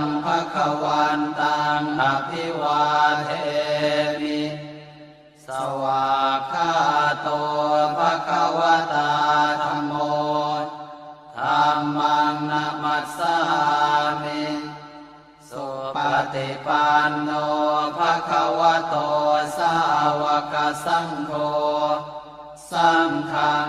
งภะคะวันตังอภิวาเทมิสวากาโตภะคะวะตาธัมโมธัมมังนะมัสสามิสุปฏิปันโนภะคะวะโตสาวกสังโฆสังฆัง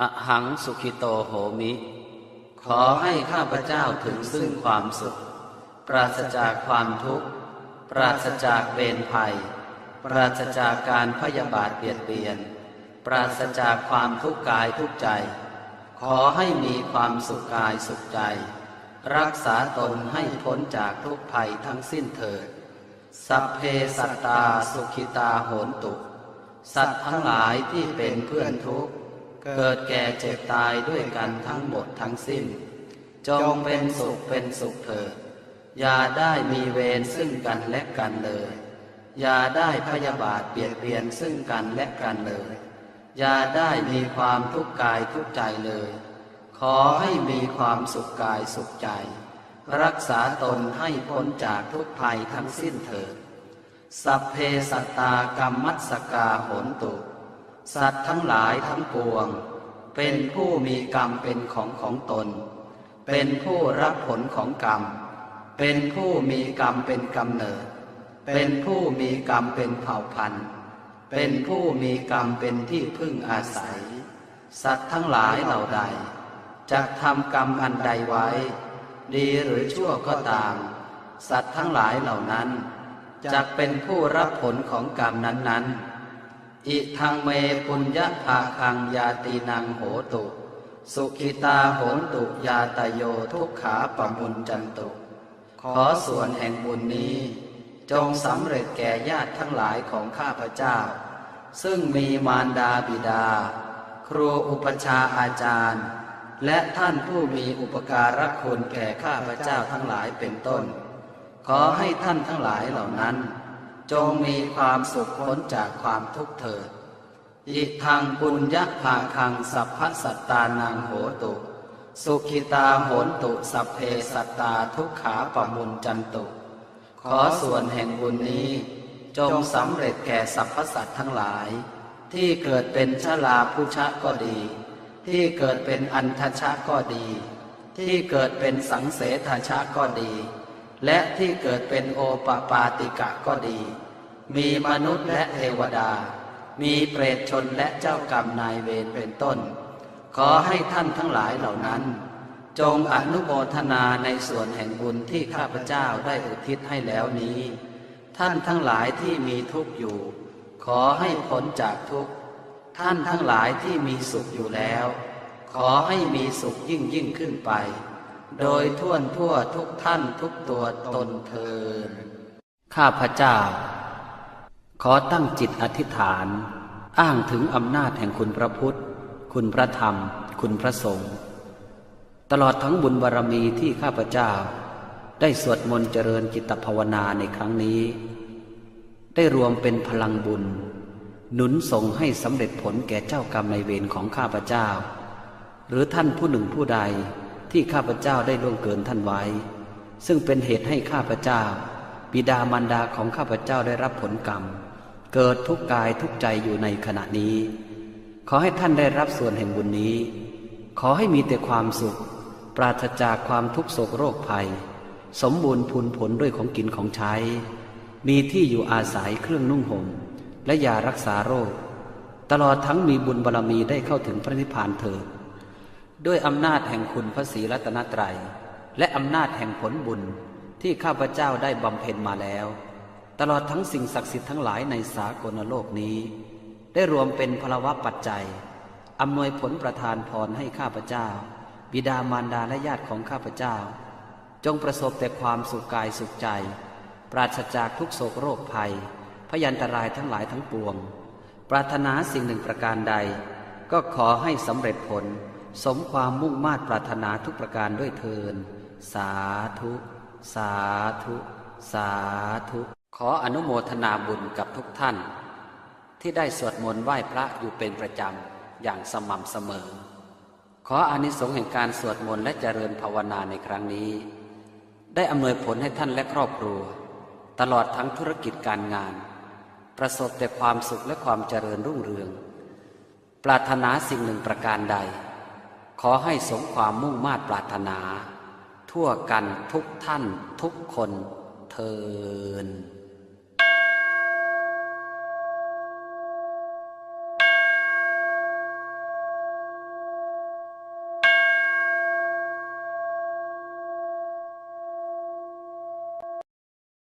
อหังสุขิโตโหมิ ขอให้ข้าพเจ้าถึงซึ่งความสุข ปราศจากความทุกข์ ปราศจากเวรภัย ปราศจากการพยาบาทเบียดเบียน ปราศจากความทุกข์กายทุกใจ ขอให้มีความสุขกายสุขใจ รักษาตนให้พ้นจากทุกภัยทั้งสิ้นเถิด สัพเพสัตตาสุขิตาโหนตุ สัตว์ทั้งหลายที่เป็นเพื่อนทุกข์ เกิดแก่เจ็บตายด้วยกันทั้งหมดทั้งสิ้น จงเป็นสุขเป็นสุขเถิดอย่าได้มีเวรซึ่งกันและกันเลย อย่าได้พยาบาทเบียดเบียนซึ่งกันและกันเลย อย่าได้มีความทุกข์กายทุกใจเลย ขอให้มีความสุขกายสุขใจ รักษาตนให้พ้นจากทุกภัยทั้งสิ้นเถิด สัพเพสัตตากรรมมัสกาโหนตุ สัตว์ทั้งหลายทั้งปวง เป็นผู้มีกรรมเป็นของของตน เป็นผู้รับผลของกรรม เป็นผู้มีกรรมเป็นกำเนิด เป็นผู้มีกรรมเป็นเผ่าพันธุ์ เป็นผู้มีกรรมเป็นที่พึ่งอาศัย สัตว์ทั้งหลายเหล่าใดจะทำกรรมอันใดไว้ ดีหรือชั่วก็ตาม สัตว์ทั้งหลายเหล่านั้นจะเป็นผู้รับผลของกรรมนั้นๆ อิทังเมปุญญภาคังยาตีนังโหตุ สุขิตาโหตุยาตโยทุกขาปมุนจันตุ ขอส่วนแห่งบุญนี้ จงสำเร็จแก่ญาติทั้งหลายของข้าพเจ้า ซึ่งมีมารดาบิดา ครูอุปชาอาจารย์ และท่านผู้มีอุปการะคุณแก่ข้าพเจ้าทั้งหลายเป็นต้น ขอให้ท่านทั้งหลายเหล่านั้น จงมีความสุขพ้นจากความทุกข์เถิด อิทังปุญญะภาคังสัพพสัตตานังโหตุ สุขิตาโหนตุสัพเพสัตตาทุกขาปมุนจันตุ ขอส่วนแห่งบุญนี้ จงสำเร็จแก่สรรพสัตว์ทั้งหลาย ที่เกิดเป็นชลาพุชะก็ดี ที่เกิดเป็นอันทชะก็ดี ที่เกิดเป็นสังเสทชะก็ดี และที่เกิดเป็นโอปปาติกะก็ดี มีมนุษย์และเทวดา มีเปรตชนและเจ้ากรรมนายเวรเป็นต้น ขอให้ท่านทั้งหลายเหล่านั้น จงอนุโมทนาในส่วนแห่งบุญที่ข้าพเจ้าได้อุทิศให้แล้วนี้ ท่านทั้งหลายที่มีทุกข์อยู่ ขอให้พ้นจากทุกข์ ท่านทั้งหลายที่มีสุขอยู่แล้ว ขอให้มีสุขยิ่งยิ่งขึ้นไป โดยท่วนทั่วทุกท่านทุกตัวตนเทินข้าพเจ้า ขอตั้งจิตอธิษฐาน อ้างถึงอำนาจแห่งคุณพระพุทธ คุณพระธรรม คุณพระสงฆ์ตลอดทั้งบุญบารรมีที่ข้าพเจ้า ได้สวดมนต์เจริญจิตภาวนาในครั้งนี้ ได้รวมเป็นพลังบุญ หนุนส่งให้สำเร็จผลแก่เจ้ากรรมในเวรของข้าพเจ้า หรือท่านผู้หนึ่งผู้ใด ที่ข้าพเจ้าได้ล่วงเกินท่านไว้ ซึ่งเป็นเหตุให้ข้าพเจ้า บิดามารดาของข้าพเจ้าได้รับผลกรรม เกิดทุกกายทุกใจอยู่ในขณะนี้ ขอให้ท่านได้รับส่วนแห่งบุญนี้ ขอให้มีแต่ความสุข ปราศจากความทุกโศกโรคภัย สมบูรณ์พูนผลด้วยของกินของใช้ มีที่อยู่อาศัยเครื่องนุ่งห่มและยารักษาโรค ตลอดทั้งมีบุญบารรมีได้เข้าถึงพระนิพพานเถิด ด้วยอำนาจแห่งคุณพระศรีรัตนตรัย และอำนาจแห่งผลบุญที่ข้าพเจ้าได้บำเพ็ญมาแล้ว ตลอดทั้งสิ่งศักดิ์สิทธิ์ทั้งหลายในสากลโลกนี้ ได้รวมเป็นพลวะปัจจัยอำนวยผลประทานพรให้ข้าพเจ้า บิดามารดาและญาติของข้าพเจ้า จงประสบแต่ความสุขกายสุขใจ ปราศจากทุกโศกโรคภัย พยันตรายทั้งหลายทั้งปวง ปรารถนาสิ่งหนึ่งประการใด ก็ขอให้สำเร็จผล สมความมุ่งมา่ปรารถนาทุกประการด้วยเทิน สาธุ สาธุ สาธุ ขออนุโมทนาบุญกับทุกท่าน ที่ได้สวดมนต์ไหว้พระอยู่เป็นประจำ อย่างสม่ำเสมอ ขออานิสงส์แห่งการสวดมนต์และเจริญภาวนาในครั้งนี้ ได้อำนวยผลให้ท่านและครอบครัว ตลอดทั้งธุรกิจการงาน ประสบแต่ความสุขและความเจริญรุ่งเรือง ปรารถนาสิ่งหนึ่งประการใด ขอให้สมความมุ่งมา่ปรารถนา ทั่วกันทุกท่านทุกคนเทิน